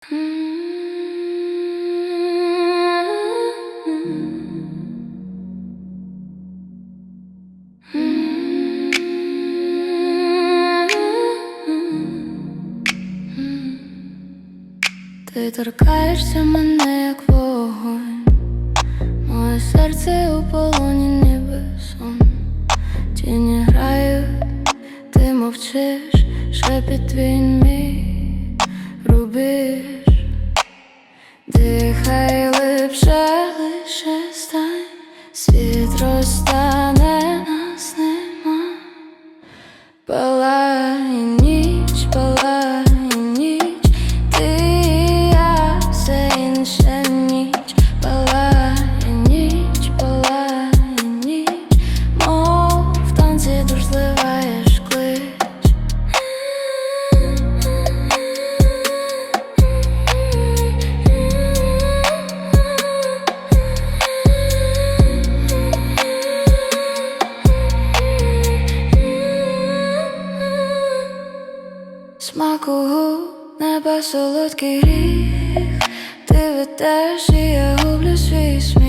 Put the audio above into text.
Ти торкаєшся мене, як вогонь, моє серце у полоні ніби сон. Тіні грають, ти мовчиш, шепіт твій мій. Рубіж Липше, лише стань, світ розтане, Смак у неба солодкий гріх Ти ведеш, і я гублю свій вільні,